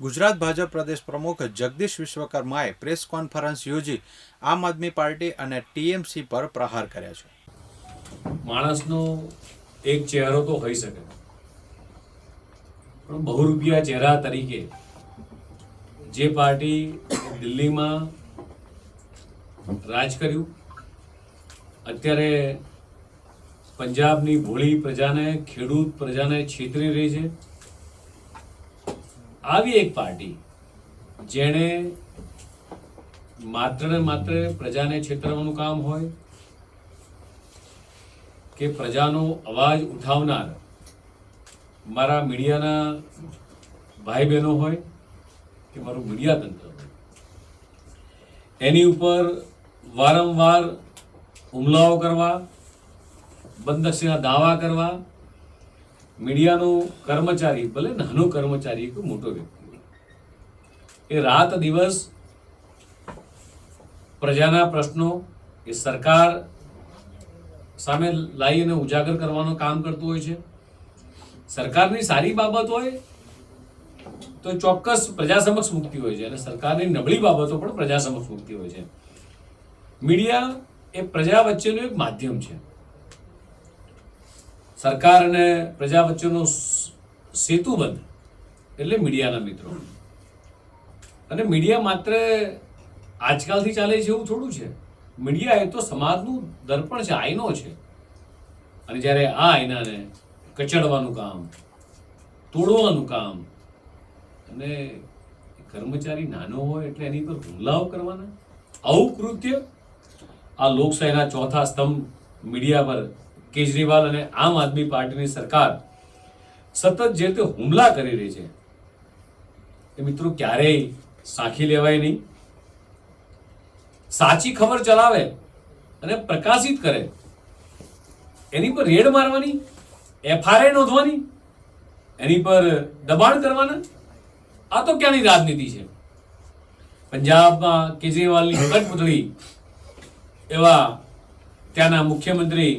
ગુજરાત ભાજપ પ્રદેશ પ્રમુખ Jagdish વિશ્વકર્માએ press conference યોજી આમ આદમી પાર્ટી અને ટીએમસી પર પ્રહાર કર્યા છે. માણસનો એક ચહેરો તો હોઈ શકે. પણ બહુરૂપિયા ચહેરા તરીકે જે પાર્ટી દિલ્હીમાં રાજ કર્યું, અત્યારે પંજાબની ભોળી પ્રજાને, ખેડૂત પ્રજાને છેતરી રહી છે. આવી એક પાર્ટી જેણે માત્ર ને માત્ર પ્રજાને છેતરવાનું કામ હોય કે પ્રજાનો અવાજ ઉઠાવનાર મારા મીડિયાના ભાઈ બહેનો હોય કે મારું મીડિયા તંત્ર હોય? એની ઉપર વારંવાર હુમલાઓ કરવા બંદક્ષીના દાવા કરવા મીડિયાનો કર્મચારી, ભલે નાનો કર્મચારી, એક મોટો વ્યક્તિ એ રાત દિવસ પ્રજાના પ્રશ્નો, એ સરકાર સામે લાવી અને ઉજાગર કરવાનું કામ કરતું હોય છે. સરકારની સારી બાબત હોય તો ચોક્કસ પ્રજા સમક્ષ મૂકતી હોય છે અને સરકારની નબળી બાબતો પણ પ્રજા સમક્ષ મૂકતી હોય છે. મીડિયા એ પ્રજા વચ્ચેનું એક માધ્યમ છે. સરકાર અને પ્રજા વચ્ચેનો સેતુ સેતુબંધ એટલે મીડિયાના મિત્રો. અને મીડિયા માત્ર આજકાલથી ચાલે છે એવું થોડું છે. મીડિયા એ તો સમાજનું દર્પણ છે, આઈનો છે. અને જ્યારે આ આઈનાને કચડવાનું કામ, તોડવાનું કામ અને કર્મચારી નાનો હોય એટલે એની પર હુમલાઓ કરવાના, આવું કૃત્ય આ લોકશાહીના ચોથા સ્તંભ મીડિયા પર કેજરીવાલ અને આમ આદમી પાર્ટીની સરકાર સતત જે રીતે હુમલા કરી રહી છે, એ મિત્રો ક્યારેય સાખી લેવાય નહીં. સાચી ખબર ચલાવે અને પ્રકાશિત કરે. એની પર રેડ મારવાની એફઆરઆઈ નોંધવાની, એની પર દબાણ કરવાના. આ તો ક્યાંની રાજનીતિ છે? પંજાબમાં કેજરીવાલની કઠપુતળી એવા ત્યાંના મુખ્યમંત્રી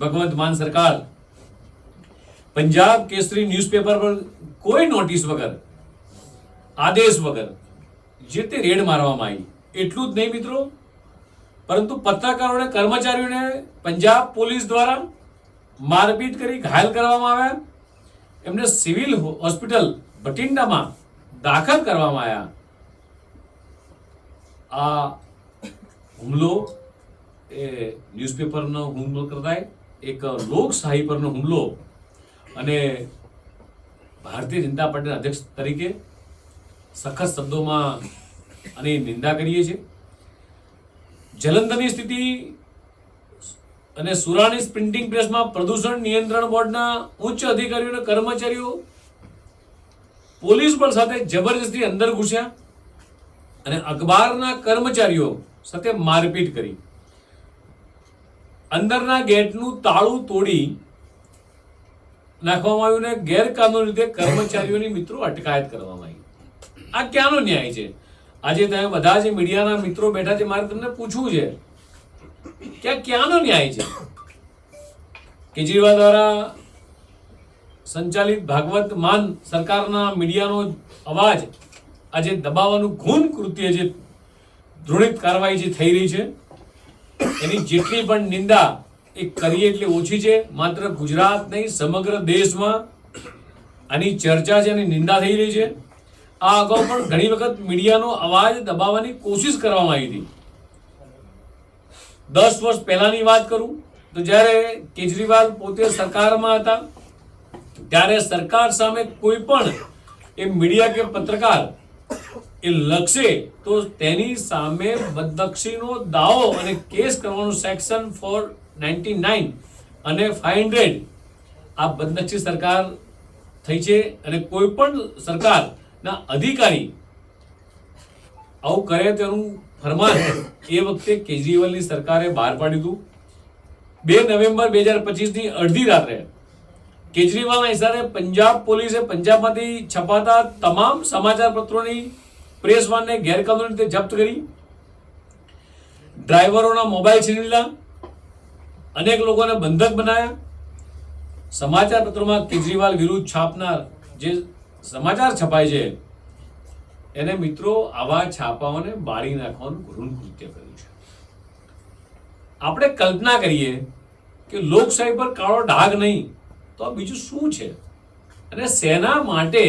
ભગવંત માન સરકાર પંજાબ કેસરી ન્યૂઝપેપર પર કોઈ નોટિસ વગર, આદેશ વગર જે તે રેડ મારવામાં આવી. એટલું જ નહીં મિત્રો. પરંતુ પત્રકારોને, કર્મચારીઓને પંજાબ પોલીસ દ્વારા મારપીટ કરી ઘાયલ કરવામાં આવ્યા. એમને સિવિલ હોસ્પિટલ બઠિંડામાં દાખલ કરવામાં આવ્યા. આ હુમલો એ ન્યૂઝપેપરનો હુમલો કરતા એક લોકશાહી પરનો હુમલો અને ભારતીય જનતા પાર્ટીના અધ્યક્ષ તરીકે સખત શબ્દોમાં આની નિંદા કરીએ છીએ. જલંધરની સ્થિતિ અને સુરાણી પ્રિન્ટિંગ પ્રેસમાં પ્રદૂષણ નિયંત્રણ બોર્ડના ઉચ્ચ અધિકારીઓ અને કર્મચારીઓ પોલીસ બળ સાથે જબરજસ્તી અંદર ઘૂસ્યા અને અખબારના કર્મચારીઓ સાથે મારપીટ કરી. અંદરના ગેટનું તાળું તોડી નાખવામાં આવ્યું ને ગેરકાનૂની રીતે કર્મચારીઓની મિત્રો અટકાયત કરવામાં આવી. આ ક્યાંનો ન્યાય છે? આજે તમે બધા જે મીડિયાના મિત્રો બેઠા છે, મારે તમને પૂછવું છે કે આ ક્યાંનો ન્યાય છે? કેજરીવાલ દ્વારા સંચાલિત ભાગવત માન સરકારના મીડિયાનો અવાજ આજે દબાવવાનું ઘૂન કૃત્ય જે ધૃણિત કાર્યવાહી જે થઈ રહી છે એની જેટલી પણ નિંદા એ કરીએ એટલી ઓછી છે. માત્ર ગુજરાત નહીં, સમગ્ર દેશમાં આની ચર્ચા છે અને નિંદા થઈ રહી છે. આ અગાઉ પણ ઘણી વખત મીડિયાનો અવાજ દબાવવાની કોશિશ કરવામાં આવી હતી. દસ વર્ષ પહેલાની વાત કરું તો જ્યારે કેજરીવાલ પોતે સરકારમાં હતા, ત્યારે સરકાર સામે કોઈ પણ એ મીડિયા કે પત્રકાર એ લખશે તો તેની સામે બદનક્ષીનો દાવો અને કેસ કરવાનું સેક્શન ફોર નાઇન્ટી નાઇન અને ફાઇવ હંડ્રેડ આ બદનક્ષી સરકાર થઈ છે અને કોઈ પણ સરકારના અધિકારી આવું કરે તેનું ફરમાન એ વખતે કેજરીવાલની સરકારે બહાર પાડ્યું હતું. બે નવેમ્બર બે હજાર પચીસની અડધી રાત્રે કેજરીવાલના ઇશારે પંજાબ પોલીસે પંજાબમાંથી છપાતા તમામ સમાચાર પત્રોની પ્રેસ વાનને ગેરકાનૂની રીતે જપ્ત કરી. ડ્રાઈવરોના મોબાઈલ છીની લીધા. અનેક લોકોને બંધક બનાવ્યા સમાચાર પત્રોમાં કેજરીવાલ વિરુદ્ધ છાપનાર જે સમાચાર છપાય છે, એને મિત્રો આવા છાપાઓને બાળી નાખવાનું ઘૃણ કૃત્ય કર્યું છે. આપણે કલ્પના કરીએ કે લોકશાહી પર કાળો ડાઘ નહીં, તો બીજું શું છે? અને સેના માટે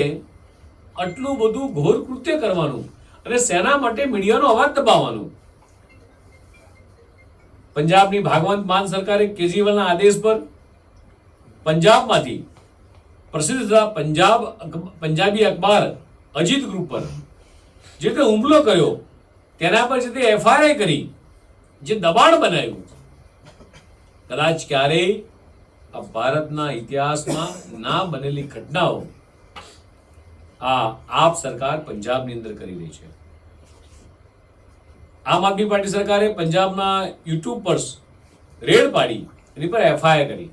આટલું બધું ઘોર કૃત્ય કરવાનું અને સેના માટે મીડિયાનો અવાજ દબાવવાનો. પંજાબની ભાગવંત માન સરકારે કેજરીવાલના આદેશ પર પંજાબમાંથી પ્રસિદ્ધ થતા પંજાબ પંજાબી અખબાર અજીત ગ્રુપ પર જે તે હુમલો કર્યો, તેના પર જે તે એફઆઈઆર કરી, જે દબાણ બનાવ્યું, કદાચ ક્યારેય આ ભારતના ઇતિહાસમાં ના બનેલી ઘટનાઓ આ આપ સરકાર પંજાબની અંદર કરી રહી છે. આમ આદમી પાર્ટી સરકારે પંજાબના યુટ્યુબર્સ રેડ પાડી, એની પર એફઆઈઆર કરી.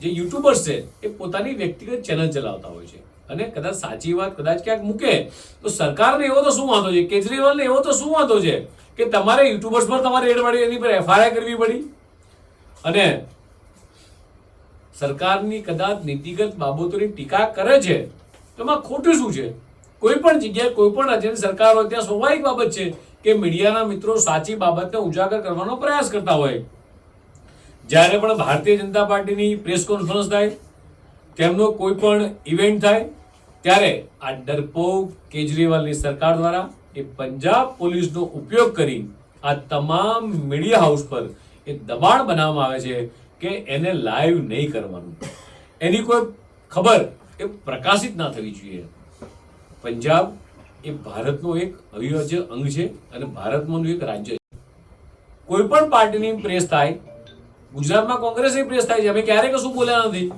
જે યુટ્યુબર્સ છે, એ પોતાની વ્યક્તિગત ચેનલ ચલાવતા હોય છે. અને કદાચ સાચી વાત કદાચ ક્યાંક મૂકે, તો સરકારને એવો તો શું વાંધો છે? કેજરીવાલને એવો તો શું વાંધો છે કે તમારે યુટ્યુબર્સ પર તમારે રેડ પાડી, એની પર એફઆઈઆર કરવી પડી? અને સરકારની કદાચ નીતિગત બાબતોની ટીકા કરે છે એમાં ખોટું શું છે? કોઈ પણ જગ્યાએ, કોઈ પણ રાજ્યની સરકાર હોય, ત્યાં સ્વાભાવિક બાબત છે કે મીડિયાના મિત્રો સાચી બાબતને ઉજાગર કરવાનો પ્રયાસ કરતા હોય. જ્યારે પણ ભારતીય જનતા પાર્ટીની પ્રેસ કોન્ફરન્સ થાય, તેમનો કોઈ પણ ઇવેન્ટ થાય, ત્યારે આ ડરપોક કેજરીવાલની સરકાર દ્વારા એ પંજાબ પોલીસનો ઉપયોગ કરી આ તમામ મીડિયા હાઉસ પર એ દબાણ બનાવવામાં આવે છે કે એને લાઈવ નહીં કરવાનું. એની કોઈ ખબર એ પ્રકાશિત ના થવી જોઈએ. પંજાબ એ ભારતનો એક અવિભાજ્ય અંગ છે અને ભારતમાંનું એક રાજ્ય છે. કોઈ પણ પાર્ટીની પ્રેસ થાય, ગુજરાતમાં કોંગ્રેસ પ્રેસ થાય છે. અમે ક્યારે કશું બોલ્યા નથી.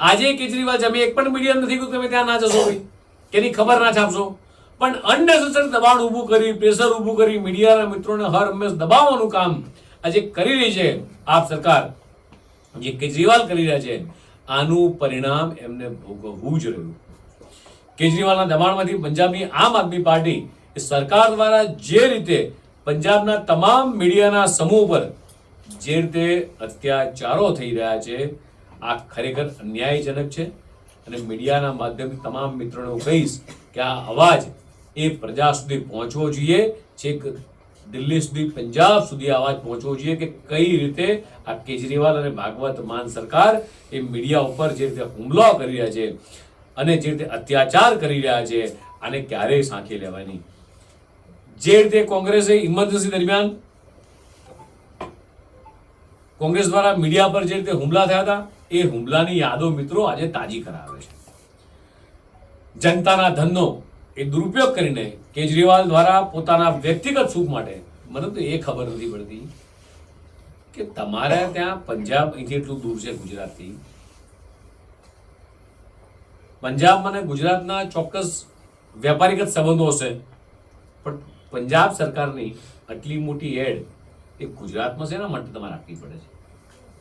આજે કેજરીવાલ અમે એક પણ મીડિયા નથી કહ્યું તમે ત્યાં ના જશો ભાઈ. કે એની ખબર ના છાપશો. પણ અનનેસેસરી દબાણ ઊભું કરી પ્રેશર ઊભું કરી, મીડિયાના મિત્રોને હર હંમેશ દબાવવાનું કામ આજે કરી રહી છે આપ સરકાર. જે કેજરીવાલ કરી રહ્યા છે આનું પરિણામ એમને ભોગવવું જ રહ્યું. કેજરીવાલના દબાણમાંથી પંજાબની આમ આદમી પાર્ટી એ સરકાર દ્વારા જે રીતે પંજાબના તમામ મીડિયાના સમૂહ પર જે રીતે અત્યાચારો થઈ રહ્યા છે, આ ખરેખર અન્યાયજનક છે અને મીડિયાના માધ્યમથી તમામ મિત્રોને હું કહીશ કે આ અવાજ એ પ્રજા સુધી પહોંચવો જોઈએ છેક દિલ્હી સુધી, પંજાબ સુધી અવાજ પહોંચવો જોઈએ કે કઈ રીતે આ કેજરીવાલ અને ભાગવત માન સરકાર એ મીડિયા ઉપર જે રીતે હુમલો કરી રહ્યા છે અને જે રીતે અત્યાચાર કરી રહ્યા છે, આને ક્યારેય સાંખી લેવાની. જે રીતે કોંગ્રેસે ઇમરજન્સી દરમિયાન કોંગ્રેસ દ્વારા મીડિયા પર જે રીતે હુમલા થયા હતા, એ હુમલાની યાદો મિત્રો આજે તાજી કરાવે છે. જનતાના ધનનો એ દુરુપયોગ કરીને કેજરીવાલ દ્વારા પોતાના વ્યક્તિગત સુખ માટે, મને તો એ ખબર નથી પડતી કે તમારે ત્યાં પંજાબ અહીંથી એટલું દૂર છે ગુજરાતથી. પંજાબ અને ગુજરાતના ચોક્કસ વેપારીગત સંબંધો હશે, પણ પંજાબ સરકારની આટલી મોટી એડ એ ગુજરાતમાં શેના માટે તમારે આપવી પડે છે?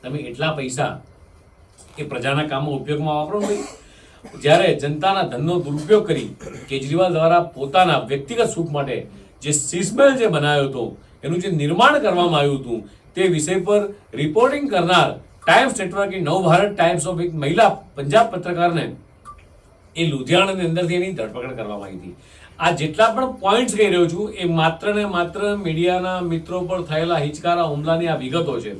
તમે એટલા પૈસા એ પ્રજાના કામમાં ઉપયોગમાં વાપરો ભાઈ. જ્યારે જનતાના ધનનો દુરુપયોગ કરી કેજરીવાલ દ્વારા પોતાના વ્યક્તિગત સુખ માટે જે સિસમેલ જે બનાવ્યો હતો, એનું જે નિર્માણ કરવામાં આવ્યું હતું, તે વિષય પર રિપોર્ટિંગ કરનાર ટાઈમ્સ નેટવર્કની નવ ભારત ટાઈમ્સ ઓફ એક મહિલા પંજાબ પત્રકારને એ લુધિયાણાની અંદરથી એની ધરપકડ કરવામાં આવી હતી. આ જેટલા પણ પોઈન્ટ્સ કહી રહ્યો છું, એ માત્ર ને માત્ર મીડિયાના મિત્રો પર થયેલા હિચકારા હુમલાની આ વિગતો છે.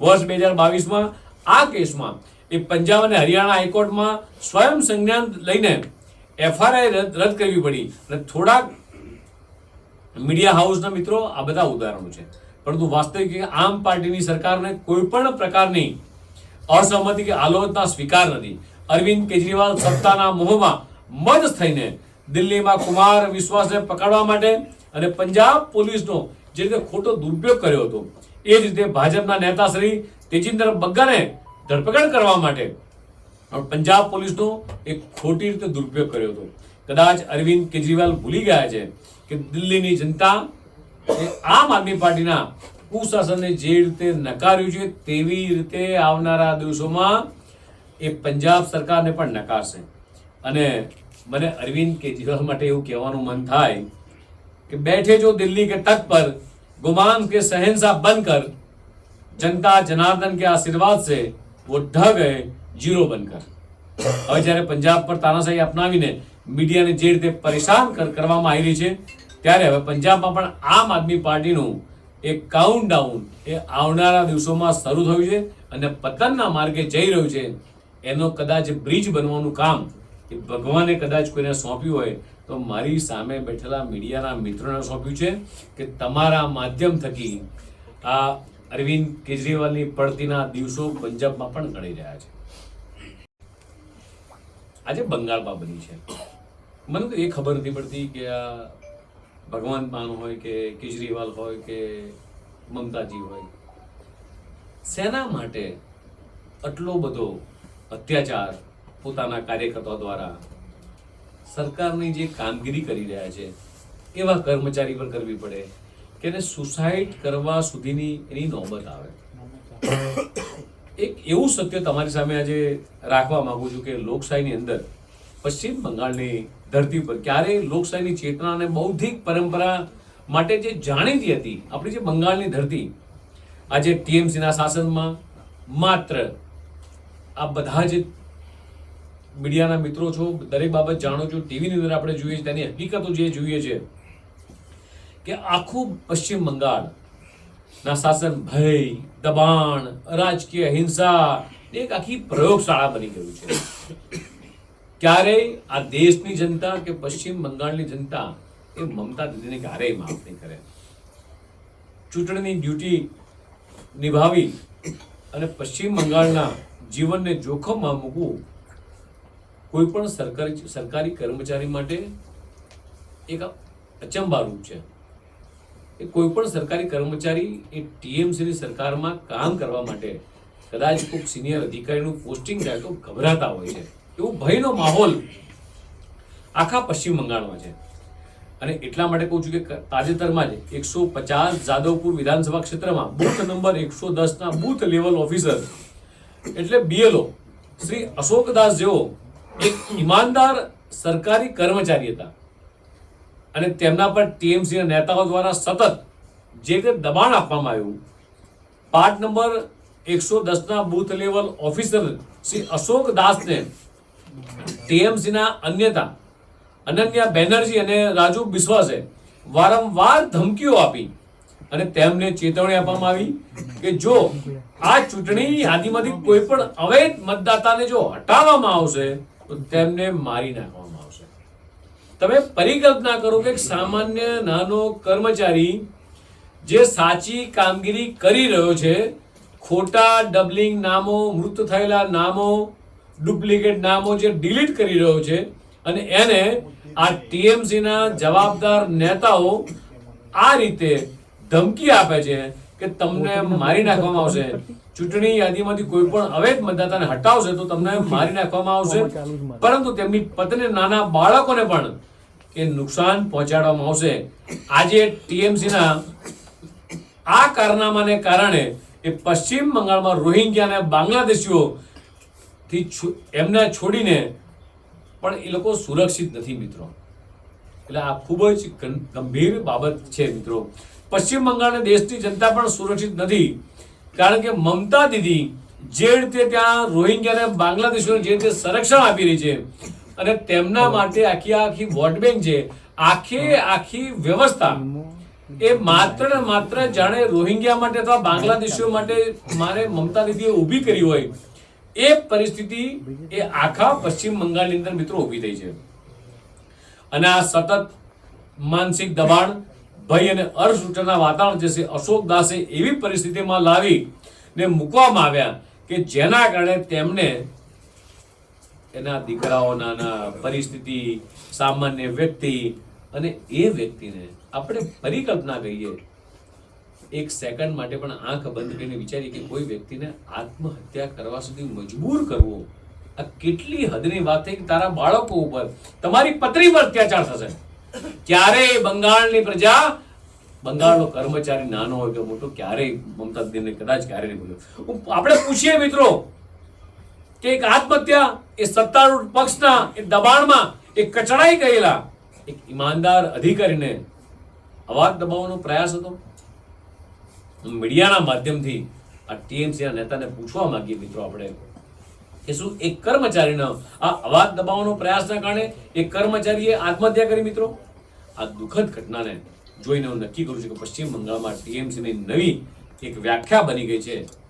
વર્ષ બે હજાર બાવીસમાં આ કેસમાં એ પંજાબ અને હરિયાણા હાઈકોર્ટમાં સ્વયં સંજ્ઞાન લઈને એફઆરઆઈ રદ કરવી પડી. અને થોડાક મીડિયા હાઉસના મિત્રો આ બધા ઉદાહરણો છે. પરંતુ વાસ્તવિક આમ પાર્ટીની સરકારને કોઈ પણ પ્રકારની અસહમતિ કે આલોચના સ્વીકાર નથી. અરવિંદ કેજરીવાલ સત્તાના મોહમાં મદ થઈને દિલ્હીમાં કુમાર વિશ્વાસને પકડવા માટે અને પંજાબ પોલીસનો જે રીતે ખોટો દુરુપયોગ કર્યો હતો, એ જ રીતે ભાજપના નેતાશ્રી તેજિંદર બગ્ગાને ધરપકડ કરવા માટે પણ પંજાબ પોલીસનો એક ખોટી રીતે દુરુપયોગ કર્યો હતો કદાચ અરવિંદ કેજરીવાલ ભૂલી ગયા છે કે દિલ્હીની જનતા એ આમ આદમી પાર્ટીના કુશાસનને જે રીતે નકાર્યું છે તેવી રીતે આવનારા દિવસોમાં એ પંજાબ સરકારને પણ નકારશે અને મને અરવિંદ કેજરીવાલ માટે એવું કહેવાનું મન થાય કે बैठे जो दिल्ली के तट पर गुमान के शहनशाह बनकर जनता जनार्दन के आशीर्वाद से वो ढह गए जीरो बनकर હવે જ્યારે પંજાબ પર તાનાશાહી અપનાવીને મીડિયાને જે રીતે પરેશાન કર- કરવામાં આવી રહી છે ત્યારે હવે પંજાબમાં પણ આમ આદમી પાર્ટીનું એક કાઉન્ટ ડાઉન એ આવનારા દિવસોમાં શરૂ થયું છે અને પતનના માર્ગે જઈ રહ્યું છે એનો કદાચ બ્રિજ બનવાનું કામ એ ભગવાને કદાચ કોઈને સોંપ્યું હોય તો મારી સામે બેઠેલા મીડિયાના મિત્રોને સોંપ્યું છે કે તમારા માધ્યમ થકી આ અરવિંદ કેજરીવાલની પડતીના દિવસો પંજાબમાં પણ ગણી રહ્યા છે. આજે બંગાળમાં બની છે. મને તો એ ખબર નથી પડતી કે આ ભગવાન માન હોય કે કેજરીવાલ હોય કે મમતાજી હોય. શેના માટે આટલો બધો અત્યાચાર પોતાના કાર્યકર્તાઓ દ્વારા સરકારની જે કામગીરી કરી રહ્યા છે, એવા કર્મચારી પર કરવી પડે. કે એને સુસાઇડ કરવા સુધીની એની નોબત આવે. એક એવું સત્ય તમારી સામે આજે રાખવા માંગુ છું કે લોકશાહીની અંદર પશ્ચિમ બંગાળની ધરતી પર ક્યારેય લોકશાહીની ચેતના અને બૌદ્ધિક પરંપરા માટે જે જાણીતી હતી, આપણી જે બંગાળની ધરતી, આજે ટીએમસીના શાસનમાં માત્ર આ બધા જે મીડિયાના મિત્રો છો, દરેક બાબત જાણો છો, ટીવીની અંદર આપણે જોઈએ છીએ, તેની હકીકતો જે જોઈએ છે કે આખું પશ્ચિમ બંગાળ, ના શાસન, ભય, દબાણ રાજકીય હિંસા એક આખી પ્રયોગશાળા બની ગયું છે. ક્યારેય આ દેશની જનતા કે પશ્ચિમ બંગાળની જનતા એ મમતા દીદીને ક્યારેય માફ નહીં કરે. ચૂંટણીની ડ્યુટી નિભાવી અને પશ્ચિમ બંગાળના જીવનને જોખમમાં મૂકવું કોઈ પણ સરકારી સરકારી કર્મચારી માટે એક અચંબારૂપ છે. એ કોઈ પણ સરકારી કર્મચારી એ ટીએમસીની સરકારમાં કામ કરવા માટે કદાચ કોઈક સિનિયર અધિકારીનું પોસ્ટિંગ થાય તો ગભરાતા હોય છે. એવું ભયનો માહોલ આખા પશ્ચિમ બંગાળમાં છે. અને એટલા માટે કહું છું કે તાજેતરમાં જ એકસો પચાસ જાદવપુર વિધાનસભા ક્ષેત્રમાં બુથ નંબર એકસો દસના બુથ લેવલ ઓફિસર એટલે બીએલઓ શ્રી અશોકદાસ જેવો એક ઈમાનદાર સરકારી કર્મચારી હતા. અને તેમના પર ટીએમસીના નેતાઓ દ્વારા સતત જે રીતે દબાણ આપવામાં આવ્યું, પાર્ટ નંબર એકસો દસના booth level officer Shri Ashok દાસને ટીએમસીના અન્યતા, અનન્યા બેનર્જી અને રાજુ બિસ્વાસે વારંવાર ધમકીઓ આપી અને તેમને ચેતવણી આપવામાં આવી કે જો આ ચૂંટણીની યાદીમાંથી કોઈ પણ અવૈધ મતદાતાને જો હટાવવામાં આવશે, તો તેમને મારી નાખવામાં તમે પરિકલ્પના કરો કે સામાન્ય નાનો કર્મચારી જે સાચી કામગીરી કરી રહ્યો છે, ખોટા ડબલિંગ નામો, મૃત થયેલા નામો, ડુપ્લિકેટ નામો જે ડિલીટ કરી રહ્યો છે અને એને આ ટીએમસીના જવાબદાર નેતાઓ આ રીતે ધમકી આપે છે કે તમને મારી નાખવામાં આવશે. ચૂંટણી યાદીમાંથી કોઈ પણ અવૈધ મતદાતાને હટાવશે તો તમને મારી નાખવામાં આવશે. પરંતુ તેમની પત્ની નાના બાળકોને પણ એ નુકસાન પહોંચાડવામાં આવશે. આજે ટીએમસીના આ કારનામાને કારણે એ પશ્ચિમ બંગાળમાં રોહિંગ્યા અને બાંગ્લાદેશીઓ થી એમને છોડીને પણ એ લોકો સુરક્ષિત નથી મિત્રો. એટલે આ ખૂબ જ ગંભીર બાબત છે મિત્રો. પશ્ચિમ બંગાળના દેશની જનતા પણ સુરક્ષિત નથી. કારણ કે મમતા દીદી જે રીતે ત્યાં રોહિંગ્યા અને બાંગ્લાદેશીઓને જે રીતે સંરક્ષણ આપી રહી છે અને તેમના માટે આખી આખી વોટ બેંક છે, આખી આખી વ્યવસ્થા એ માત્ર ને માત્ર જાણે રોહિંગ્યા માટે અથવા બાંગ્લાદેશીઓ માટે મારે મમતા દીદીએ ઊભી કરી હોય, એ પરિસ્થિતિ એ આખા પશ્ચિમ બંગાળની અંદર મિત્રો ઊભી થઈ છે. અને આ સતત માનસિક દબાણ ભય અને અર્થતંત્રના વાતાવરણ જે છે, અશોક દાસે એવી પરિસ્થિતિમાં લાવી ને મૂકવામાં આવ્યા કે જેના કારણે તેમને એના દીકરાઓના પરિસ્થિતિ, સામાન્ય વ્યક્તિ અને એ વ્યક્તિને આપણે પરિકલ્પના કહીએ. એક સેકન્ડ માટે પણ આંખ બંધ કરીને વિચારીએ કે કોઈ વ્યક્તિને આત્મહત્યા કરવા સુધી મજબૂર કરવો, આ કેટલી હદની વાત થઈ કે તારા બાળકો ઉપર તમારી પત્ની પર અત્યાચાર થશે. ક્યારેય બંગાળની પ્રજા, બંગાળનો કર્મચારી નાનો હોય કે મોટો, ક્યારેય મમતા દીદીને કદાચ ક્યારેય નહીં બોલ્યો આપણે પૂછીએ મિત્રો કે એક આત્મહત્યા એ સત્તારૂઢ પક્ષના એ દબાણમાં એ કચડાઈ ગયેલા એક ઈમાનદાર અધિકારીને અવાજ દબાવવાનો પ્રયાસ હતો? મીડિયાના માધ્યમથી આ ટીએમસી ના નેતાને પૂછવા માંગીએ મિત્રો આપણે. કે શું એક કર્મચારીનો આ અવાજ દબાવવાનો પ્રયાસના કારણે એક કર્મચારીએ આત્મહત્યા કરી, મિત્રો. આ દુઃખદ ઘટનાને જોઈને હું નક્કી કરું છું કે પશ્ચિમ બંગાળમાં ટીએમસીની નવી એક વ્યાખ્યા બની ગઈ છે.